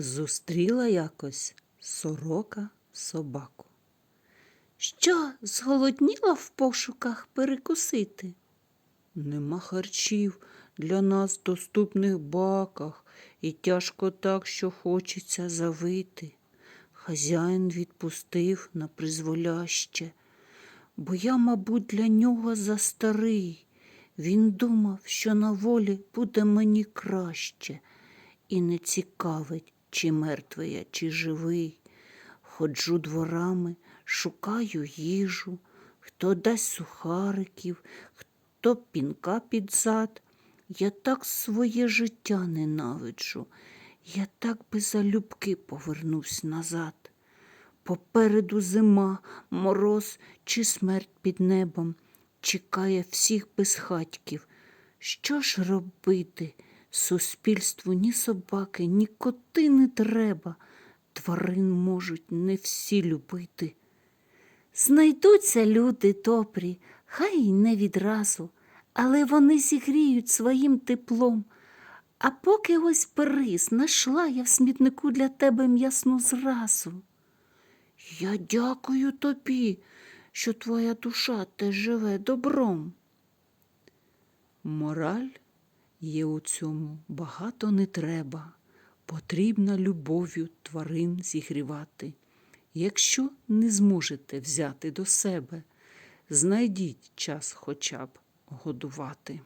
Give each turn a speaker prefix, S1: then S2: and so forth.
S1: Зустріла якось сорока собаку.
S2: Що, зголодніла в пошуках перекусити?
S1: Нема харчів для нас доступних баках, і тяжко так, що хочеться завити. Хазяїн відпустив на призволяще, бо я, мабуть, для нього застарий. Він думав, що на волі буде мені краще, і не цікавить, чи мертвий я, чи живий. Ходжу дворами, шукаю їжу, хто дасть сухариків, хто пінка під зад. Я так своє життя ненавиджу, я так би залюбки повернусь назад. Попереду зима, мороз чи смерть під небом чекає всіх безхатьків. Що ж робити? Суспільству ні собаки, ні коти не треба. Тварин можуть не всі любити.
S2: Знайдуться люди добрі, хай й не відразу, але вони зігріють своїм теплом. А поки ось бери, знайшла я в смітнику для тебе м'ясну зразу.
S1: Я дякую тобі, що твоя душа теж живе добром. Мораль є у цьому багато не треба. Потрібно любов'ю тварин зігрівати. Якщо не зможете взяти до себе, знайдіть час хоча б годувати.